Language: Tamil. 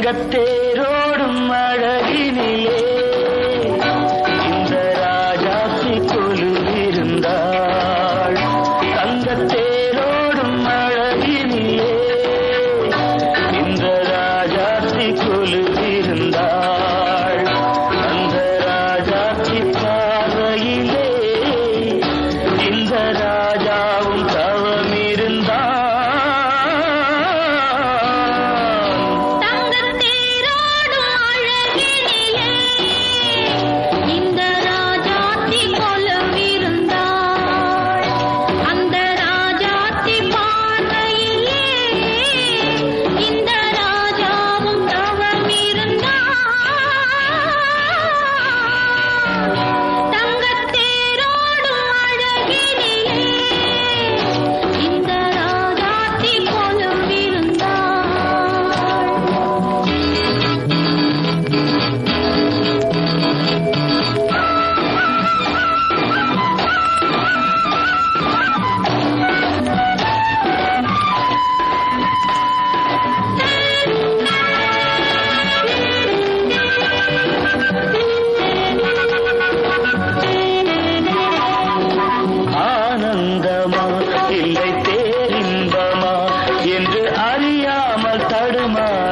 தங்கத்தேரோடும் மழை ಮಾಮ